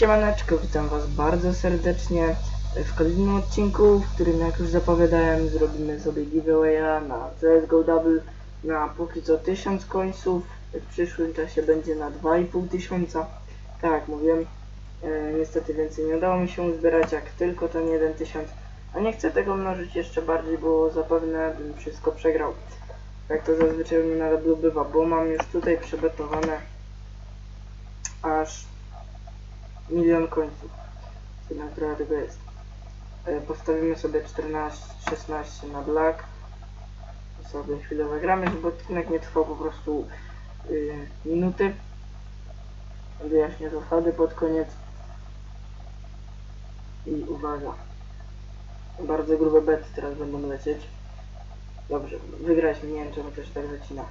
Siemaneczko, witam was bardzo serdecznie w kolejnym odcinku, w którym jak już zapowiadałem zrobimy sobie giveawaya na CSGO Double na póki co 1000 końców, w przyszłym czasie będzie na 2,5 tysiąca. Tak jak mówiłem, e, niestety więcej nie udało mi się uzbierać jak tylko ten 1 tysiąc, a nie chcę tego mnożyć jeszcze bardziej, bo zapewne bym wszystko przegrał. Jak to zazwyczaj mnie na bywa, bo mam już tutaj przebetowane aż milion końców. Trochę tego jest. E, Postawimy sobie 14, 16 na black. Sobie chwilę zagramy, żeby odcinek nie trwał po prostu y, minuty. Wyjaśnię zasady pod koniec. I uwaga. Bardzo grube bety teraz będą lecieć. Dobrze, wygrać nie wiem czemu też tak zacina.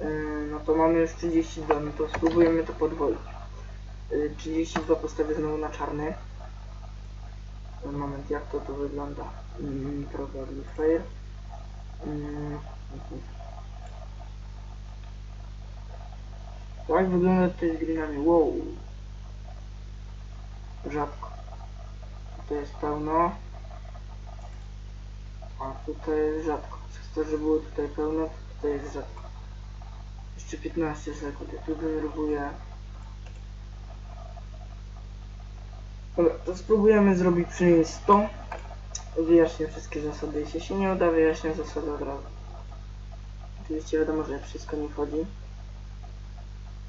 Yy, no to mamy już 32, no to spróbujemy to podwoić. Yy, 32 postawię znowu na czarny. Moment, jak to tu wygląda? Mm, Probably fair. Mm, Tak wygląda tutaj z greenami. Wow. Rzadko. Tutaj jest pełno. A tutaj jest rzadko. Przez to, że było tutaj pełno, to tutaj jest rzadko. Jeszcze 15 sekund, ja tu denerwuję. Dobra, to spróbujemy zrobić przynajmniej 100. Wyjaśnię wszystkie zasady. Jeśli się nie uda, wyjaśnię zasady od razu. Oczywiście wiadomo, że wszystko nie wchodzi.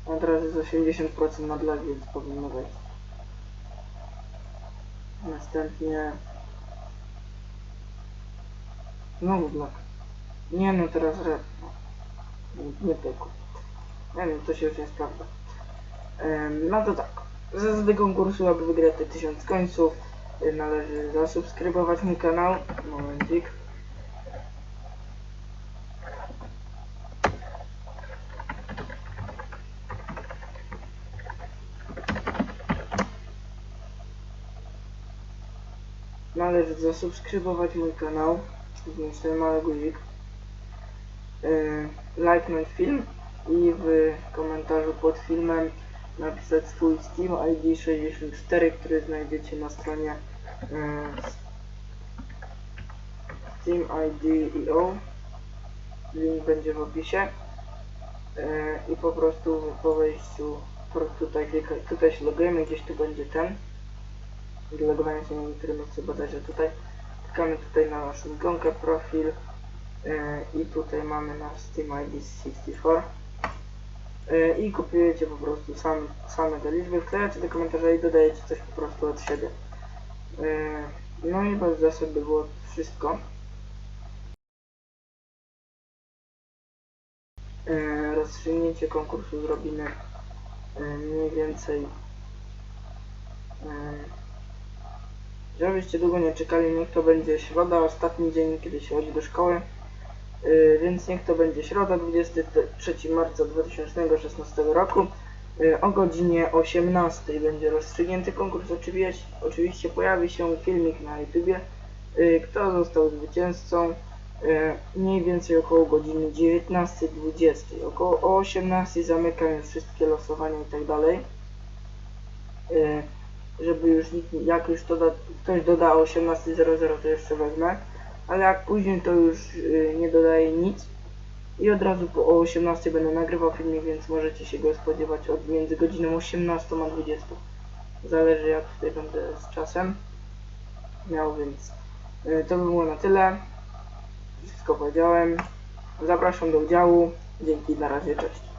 A teraz jest 80% na więc powinno wejść. Następnie... Znowu blok. Nie no, teraz red. Nie, wiem, to się już nie sprawdza. No to tak. Zasady konkursu, aby wygrać te 1000 końców, y, należy zasubskrybować mój kanał. Momencik. Należy zasubskrybować mój kanał. Wziąć ten mały guzik. Yy, lajknąć film i w komentarzu pod filmem napisać swój Steam ID 64, który znajdziecie na stronie yy, Steam ID IO. Link będzie w opisie. Yy, I po prostu po wejściu tutaj, tutaj się logujemy, gdzieś tu będzie ten. Do logowania się nie którym chcę bodajże tutaj. Klikamy tutaj na naszą ikonkę profil. E, i tutaj mamy nasz Steam ID 64 E, i kopiujecie po prostu sam, same te liczby, wklejacie do komentarza i dodajecie coś po prostu od siebie. E, No i bez zasad by było wszystko. Rozstrzygnięcie konkursu zrobimy mniej więcej Żebyście długo nie czekali, niech to będzie środa, ostatni dzień, kiedy się chodzi do szkoły. Yy, więc niech to będzie środa, 23 marca 2016 roku. Yy, o godzinie 18 będzie rozstrzygnięty konkurs. Oczywiście, oczywiście pojawi się filmik na YouTubie, yy, kto został zwycięzcą. Mniej więcej około godziny 19.20. Około o 18 zamykam już wszystkie losowania i tak dalej. Żeby już jak już to ktoś doda o 18.00 to jeszcze wezmę, ale jak później to już y, nie dodaję nic i od razu po o 18 będę nagrywał filmik, więc możecie się go spodziewać od między godziną 18 a 20. Zależy jak tutaj będę z czasem miał, więc y, to by było na tyle. Wszystko powiedziałem. Zapraszam do udziału. Dzięki, na razie, cześć.